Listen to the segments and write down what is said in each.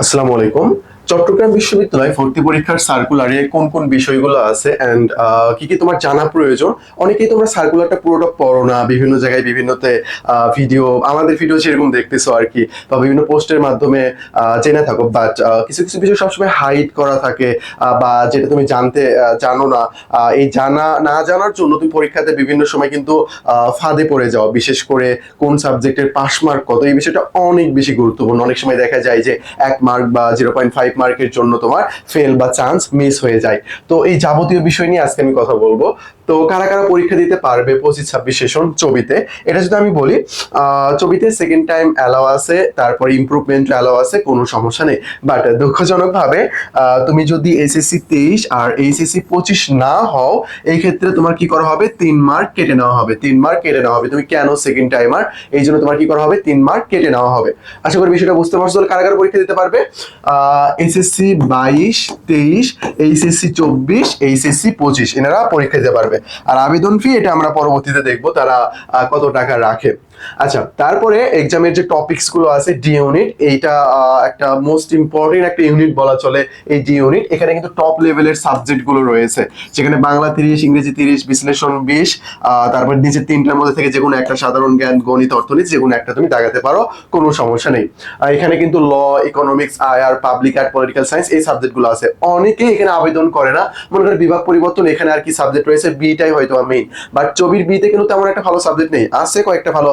আসসালামু আলাইকুম। চট্টগ্রাম বিশ্ববিদ্যালয় ভর্তি পরীক্ষার সার্কুলারে কোন কোন বিষয়গুলো আছে? অ্যান্ড কি কি তোমার জানা প্রয়োজন? অনেকেই তোমরা সার্কুলারটা পুরোটা পড়ো না, বিভিন্ন জায়গায় বিভিন্নতে ভিডিও আমাদের ভিডিও যেরকম দেখতেছো আর কি, বা বিভিন্ন পোস্টের মাধ্যমে জেনে থাকো। বাট কিছু কিছু বিষয় সবসময় হাইড করা থাকে বা যেটা তুমি জানতে জানো না এই জানা, না জানার জন্য তুমি পরীক্ষাতে বিভিন্ন সময় কিন্তু ফাঁদে পড়ে যাও। বিশেষ করে কোন সাবজেক্টের পাস মার্ক কত? এই বিষয়টা অনেক বেশি গুরুত্বপূর্ণ। অনেক সময় দেখা যায় যে এক মার্ক বা জিরো পয়েন্ট ফাইভ মার্কের জন্য তোমার ফেল বা চান্স মিস হয়ে যায়। তো এই যাবতীয় বিষয় নিয়ে আজকে আমি কথা বলব। তো কারা কারা পরীক্ষা দিতে পারবে পঁচিশ, ছাব্বিশ সেশন ছবিতে? এটা যদি আমি বলি ছবিতে সেকেন্ড টাইম অ্যালাও আছে, তারপরে ইমপ্রুভমেন্ট অ্যালাও আছে, কোনো সমস্যা নেই। বাট দুঃখজনকভাবে তুমি যদি এসএসসি তেইশ আর এইচএসসি পঁচিশ না হও, এই ক্ষেত্রে তোমার কি করা হবে? তিন মার্ক কেটে নেওয়া হবে। তিন মার্ক কেটে নেওয়া হবে। তুমি কেন সেকেন্ড টাইমার এই জন্য তোমার কি করা হবে? তিন মার্ক কেটে নেওয়া হবে। আশা করি বিষয়টা বুঝতে পারছ। কারা কারা পরীক্ষা দিতে পারবে? এসএসসি বাইশ, তেইশ এইচএসসি চব্বিশ এইচএসসি পঁচিশ। এনারা পরীক্ষা দিতে পারবে। আর আবেদন ফি এটা আমরা পরবর্তীতে দেখব তারা কত টাকা রাখে। আচ্ছা তারপরে এক্সামের যে টপিকসগুলো আছে ডি ইউনিট এইটা একটা মোস্ট ইম্পর্টেন্ট একটা ইউনিট বলা চলে এই ডি ইউনিট এখানে কিন্তু টপ লেভেলের সাবজেক্টগুলো রয়েছে। যেখানে বাংলা তিরিশ, ইংরেজি তিরিশ, বিশ্লেষণ বিশ তারপর নিচে তিনটার মধ্যে থেকে যে কোনো একটা সাধারণ জ্ঞান, গণিত, অর্থনীতি, যে কোনো একটা তুমি দাগাতে পারো, কোনো সমস্যা নেই। আর এখানে কিন্তু ল ইকোনমিক্স আয়ার পাবলিক আর্ট পলিটিক্যাল সায়েন্স এই সাবজেক্টগুলো আছে। অনেকেই এখানে আবেদন করে না। মনে করে বিভাগ পরিবর্তন, এখানে আর কি সাবজেক্ট রয়েছে বিটাই হয়তো মেইন বাট চবির বিতে কিন্তু তেমন একটা ভালো সাবজেক্ট নেই। আছে কয়েকটা ভালো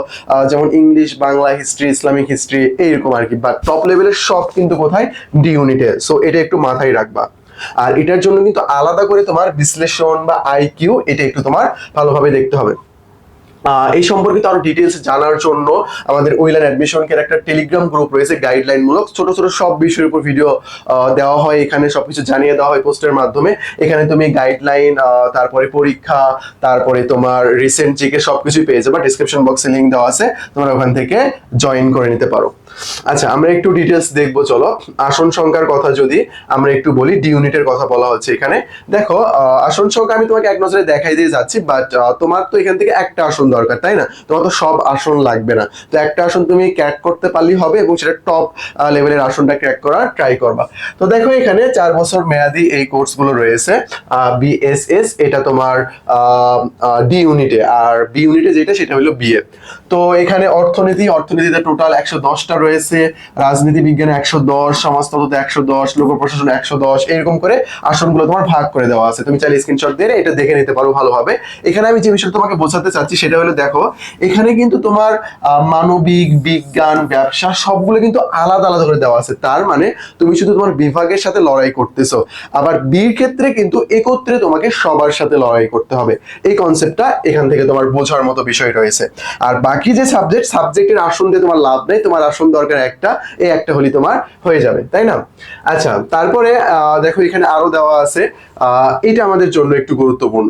যেমন English Bangla history Islamic history এইরকম আর কি বাট টপ লেভেলের সব কিন্তু কোথায়? ডি ইউনিটে সো এটা একটু মাথায় রাখবা। আর এটার জন্য কিন্তু আলাদা করে তোমার বিশ্লেষণ বা আইকিউ এটা একটু তোমার ভালোভাবে দেখতে হবে। এই সম্পর্কিত আরও ডিটেলস জানার জন্য আমাদের ওইলান অ্যাডমিশন কেয়ার একটা টেলিগ্রাম গ্রুপ রয়েছে গাইডলাইন মূলক ছোট ছোট সব বিষয়ের উপর ভিডিও দেওয়া হয়। এখানে সবকিছু জানিয়ে দেওয়া হয় পোস্টের মাধ্যমে। এখানে তুমি গাইডলাইন তারপরে পরীক্ষা, তারপরে তোমার রিসেন্ট জিকে সবকিছুই পেয়ে যাবে। ডিসক্রিপশন বক্সে লিঙ্ক দেওয়া আছে। তোমরা ওখান থেকে জয়েন করে নিতে পারো। আচ্ছা আমরা একটু ডিটেলস দেখব, চলো। আসন সংখ্যার কথা যদি আমরা একটু বলি ডি ইউনিটের কথা বলা হচ্ছে এখানে। দেখো আসন সংখ্যা আমি তোমাকে এক নজরে দেখাই দিয়ে যাচ্ছি বাট তোমার তো এখান থেকে একটা আসন দরকার, তাই না? তোমার তো সব আসন লাগবে না। তো একটা আসন তুমি ক্র্যাক করতে পারলেই হবে এবং সেটা টপ লেভেলের আসনটা ক্র্যাক করার ট্রাই করবা। তো দেখো এখানে চার বছর মেয়াদি এই কোর্সগুলো রয়েছে বিএসএস এটা তোমার ডি ইউনিটে আর বি ইউনিটে যেটা, সেটা হলো বিএ তো এখানে অর্থনীতি, অর্থনীতিতে টোটাল একশো দশটা রয়েছে, রাজনীতি বিজ্ঞানে একশো দশ, সমাজতত্ত্বতে একশো দশ লোক প্রশাসন একশো দশ, এরকম করে আসনগুলো তোমার ভাগ করে দেওয়া আছে। তুমি চাইলে স্ক্রিনশট দিয়ে এটা দেখে নিতে পারো ভালোভাবে। এখানে আমি যে বিষয়টা তোমাকে বোঝাতে চাচ্ছি, সেটা হলো দেখো, এখানে কিন্তু তোমার মানবিক, বিজ্ঞান, ব্যবসা, সবগুলো কিন্তু আলাদা আলাদা করে দেওয়া আছে। তার মানে তুমি শুধু তোমার বিভাগের সাথে লড়াই করতেছো। আবার বির ক্ষেত্রে কিন্তু একত্রে তোমাকে সবার সাথে লড়াই করতে হবে। এই কনসেপ্টটা এখান থেকে তোমার বোঝার মতো বিষয় রয়েছে। আর বাকি যে সাবজেক্ট সাবজেক্টের আসন দিয়ে তোমার লাভ নেই, তোমার আসন দরকার একটা, এই একটা হলি তোমার হয়ে যাবে, তাই না? আচ্ছা তারপরে দেখো এখানে আরও দেওয়া আছে এটা আমাদের জন্য একটু গুরুত্বপূর্ণ।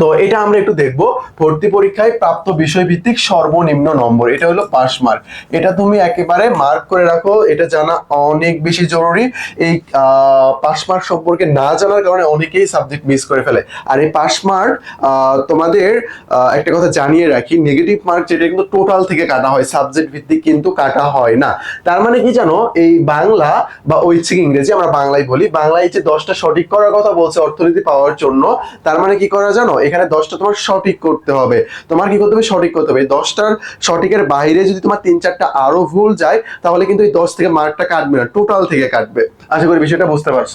তো এটা আমরা একটু দেখব। ভর্তি পরীক্ষায় প্রাপ্ত বিষয় ভিত্তিক সর্বনিম্ন নম্বর, এটা হলো পাস মার্ক। এটা তুমি একেবারে মার্ক করে রাখো, এটা জানা অনেক বেশি জরুরি। এই পাস মার্ক সম্পর্কে না জানার কারণে অনেকেই সাবজেক্ট মিস করে ফেলে। আর এই পাস মার্ক তোমাদের একটা কথা জানিয়ে রাখি নেগেটিভ মার্ক যেটা কিন্তু টোটাল থেকে কাটা হয় সাবজেক্ট ভিত্তিক কিন্তু কাটা হয় না। তার মানে কি জানো, এই বাংলা বা ঐচ্ছিক ইংরেজি আমরা বাংলায় বলি, বাংলায় যে দশটা সঠিক করার কথা বলছে অর্থনীতি পাওয়ার জন্য, তার মানে কি করা জানো এখানে দশটা তোমার সঠিক করতে হবে। তোমার কি করতে হবে? সঠিক করতে হবে। দশটার সঠিকের বাইরে যদি তোমার তিন চারটা আরও ভুল যায়, তাহলে কিন্তু এই দশ থেকে মার্কটা কাটবে না, টোটাল থেকে কাটবে। আশা করি বিষয়টা বুঝতে পারছ।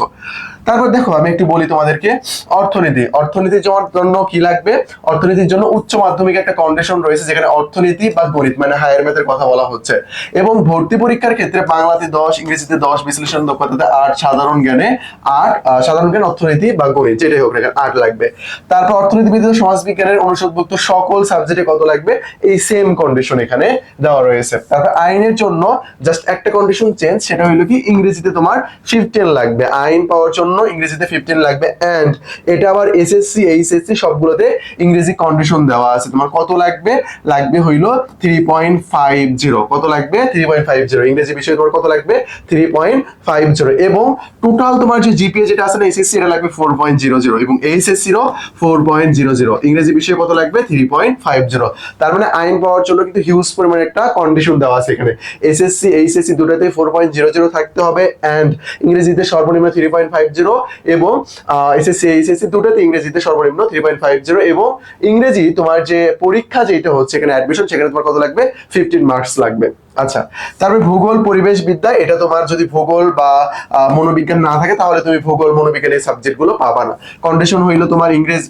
তারপর দেখো, আমি একটু বলি তোমাদেরকে, অর্থনীতি। অর্থনীতির জন্য- কি লাগবে? অর্থনীতির জন্য উচ্চ মাধ্যমিক একটা কন্ডিশন রয়েছে যেখানে অর্থনীতি বা গণিত মানে হায়ার ম্যাথের কথা বলা হচ্ছে। এবং ভর্তি পরীক্ষার ক্ষেত্রে বাংলাতে দশ, ইংরেজিতে দশ, বিশ্লেষণ দক্ষতাতে আট, সাধারণ জ্ঞানে আট সাধারণ জ্ঞান, অর্থনীতি বা গণিত, যেটাই হোক না আট লাগবে। তারপর অর্থনীতিবিদ ও সমাজ বিজ্ঞানের অনুষদভুক্ত সকল সাবজেক্টে কত লাগবে? এই সেম কন্ডিশন এখানে দেওয়া রয়েছে। তারপর আইনের জন্য জাস্ট একটা কন্ডিশন চেঞ্জ সেটা হলো কি, ইংরেজিতে তোমার ফিফটিন লাগবে। আইন পাওয়ার জন্য ইংরেজিতে ফিফটিন লাগবে অ্যান্ড এটা আবার এসএসসি এইচএসসি সবগুলোতে ইংরেজি কন্ডিশন দেওয়া আছে। তোমার কত লাগবে? লাগবে হইল থ্রি পয়েন্ট ফাইভ জিরো কত লাগবে? থ্রি পয়েন্ট ফাইভ জিরো ইংরেজি বিষয়ে তোমার কত লাগবে? থ্রি পয়েন্ট ফাইভ জিরো এবং টোটাল তোমার যে জিপিএ যেটা আছে না এসএসসি এটা লাগবে ফোর পয়েন্ট জিরো জিরো এবং এইচএসসিরও ফোর পয়েন্ট জিরো জিরো ইংরেজি বিষয়ে কত লাগবে? থ্রি পয়েন্ট ফাইভ জিরো তার মানে আইন পাওয়ার জন্য কিন্তু হিউজ পরিমাণে একটা কন্ডিশন দেওয়া আছে এখানে। এসএসসি এইচএসসি দুটাতে ফোর পয়েন্ট জিরো জিরো থাকতে হবে অ্যান্ড ইংরেজিতে সর্বনিম্ন থ্রি পয়েন্ট ফাইভ জিরো এবং এসএসসি দুটাতে ইংরেজিতে সর্বনিম্ন থ্রি পয়েন্ট ফাইভ জিরো এবং ইংরেজি তোমার যে পরীক্ষা যেটা হচ্ছে, এখানে অ্যাডমিশন সেখানে তোমার কত লাগবে? ফিফটিন মার্কস লাগবে। আচ্ছা তারপরে ভূগোল, পরিবেশ বিদ্যা, এটা তোমার যদি ভূগোল বা মনোবিজ্ঞান না থাকে, তাহলে তুমি ভূগোল, মনোবিজ্ঞান এই সাবজেক্টগুলো পাবা না। কন্ডিশন হইল তোমার ইংরেজ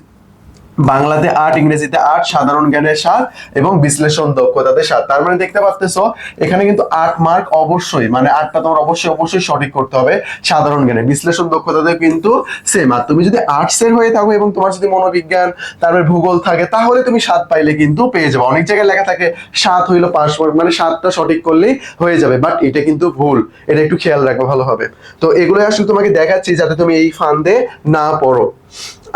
বাংলাতে আট, ইংরেজিতে আট, সাধারণ জ্ঞানের সাত এবং বিশ্লেষণ দক্ষতাতে সাত। তার মানে দেখতে পাচ্তেছো, এখানে কিন্তু আট মার্ক অবশ্যই মানে আটটা তোমার অবশ্যই অবশ্যই সঠিক করতে হবে সাধারণ জ্ঞানে। বিশ্লেষণ দক্ষতাতে কিন্তু সেম আর তুমি যদি আর্টস এর হয়ে থাকো এবং তোমার যদি মনোবিজ্ঞান, তারপরে ভূগোল থাকে, তাহলে তুমি সাত পাইলে কিন্তু পেয়ে যাবে। অনেক জায়গায় লেখা থাকে, সাত হইল পাঁচ মার্ক মানে সাতটা সঠিক করলেই হয়ে যাবে বাট এটা কিন্তু ভুল। এটা একটু খেয়াল রাখবে, ভালো হবে। তো এগুলো আসলে তোমাকে দেখাচ্ছি, যাতে তুমি এই ফান্দে না পড়ো।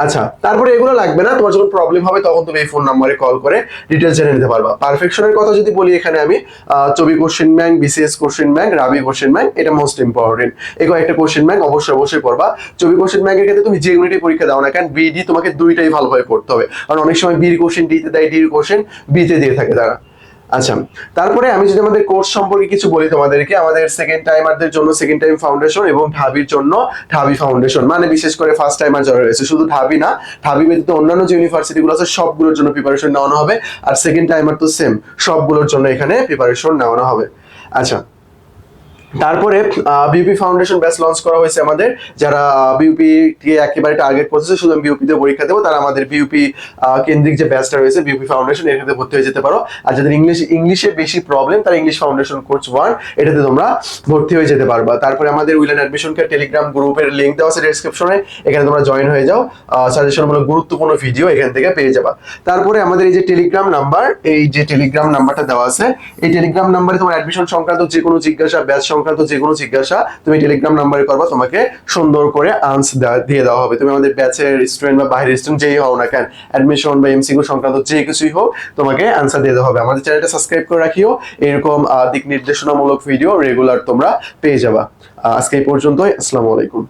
আচ্ছা তারপরে এগুলো লাগবে না, তোমার যখন প্রবলেম হবে তখন তুমি এই ফোন নাম্বারে কল করে ডিটেলস জেনে নিতে পারবা। পারফেকশনের কথা যদি বলি এখানে আমি চবি question bank BCS question bank রাবি কোশ্চেন ব্যাংক এটা মোস্ট ইম্পর্টেন্ট এই কয়েকটা কোশ্চেন ব্যাংক অবশ্যই অবশ্যই পড়বা। চবি কোশ্চেন ব্যাংকের ক্ষেত্রে তুমি যে ইউনিটে পরীক্ষা দাও না কেন বিডি তোমাকে দুইটাই ভালোভাবে পড়তে হবে। কারণ অনেক সময় বির কোশ্চেন ডিতে দেয় ডির কোশ্চেন বিতে দিয়ে থাকে তারা। আচ্ছা তারপরে আমি যদি আমাদের কোর্স সম্পর্কে কিছু বলি তোমাদেরকে, আমাদের সেকেন্ড টাইমারদের জন্য সেকেন্ড টাইম ফাউন্ডেশন এবং ঢাবির জন্য ঢাবি ফাউন্ডেশন মানে বিশেষ করে ফার্স্ট টাইমার যারা রয়েছে, শুধু ঢাবি না, ঢাবি ব্যতীত অন্যান্য যে ইউনিভার্সিটিগুলো আছে, সবগুলোর জন্য প্রিপারেশন নেওয়ানো হবে। আর সেকেন্ড টাইমার তো সেম সবগুলোর জন্য এখানে প্রিপারেশন নেওয়ানো হবে। আচ্ছা তারপরে বিউপি ফাউন্ডেশন ব্যাচ লঞ্চ করা হয়েছে আমাদের। যারা বিউপি কে একেবারে টার্গেট করতেছে, শুধু বিউপি তে পরীক্ষা দেবো, তারা আমাদের বিউপি কেন্দ্রিক যে ব্যাচটা রয়েছে বিউপি ফাউন্ডেশন ক্ষেত্রে ভর্তি হয়ে যেতে পারো। আর যাদের ইংলিশ ইংলিশে বেশি প্রবলেম তারা ইংলিশ ফাউন্ডেশন কোর্স ওয়ান এটাতে তোমরা ভর্তি হয়ে যেতে পারবা। তারপরে আমাদের উইলেন অ্যাডমিশন কেয়ার টেলিগ্রাম গ্রুপের লিঙ্ক দেওয়া আছে ডেসক্রিপশনে এখানে তোমরা জয়েন হয়ে যাও। সাজেশন সাজেশনমূলক গুরুত্বপূর্ণ ভিডিও এখান থেকে পেয়ে যাবা। তারপরে আমাদের এই যে টেলিগ্রাম নাম্বার এই যে টেলিগ্রাম নাম্বারটা দেওয়া আছে, এই টেলিগ্রাম নাম্বারে তোমার অ্যাডমিশন সংক্রান্ত যে কোনো জিজ্ঞাসা ব্যাচ সংক্রান্ত যে কোনো জিজ্ঞাসা, তুমি টেলিগ্রাম নাম্বারে করবা, তোমাকে সুন্দর করে আনস দিয়ে দেওয়া হবে। তুমি আমাদের ব্যাচের স্টুডেন্ট বা বাইরের স্টুডেন্ট যেই হও না কেন অ্যাডমিশন বা এমসিকিউ সংক্রান্ত যে কিছুই হোক, তোমাকে আনসার দিয়ে দেওয়া হবে। আমাদের চ্যানেলটা সাবস্ক্রাইব করে রাখিও। এরকম দিক নির্দেশনামূলক ভিডিও রেগুলার তোমরা পেয়ে যাবা। আজকে এই পর্যন্তই। আসসালামু আলাইকুম।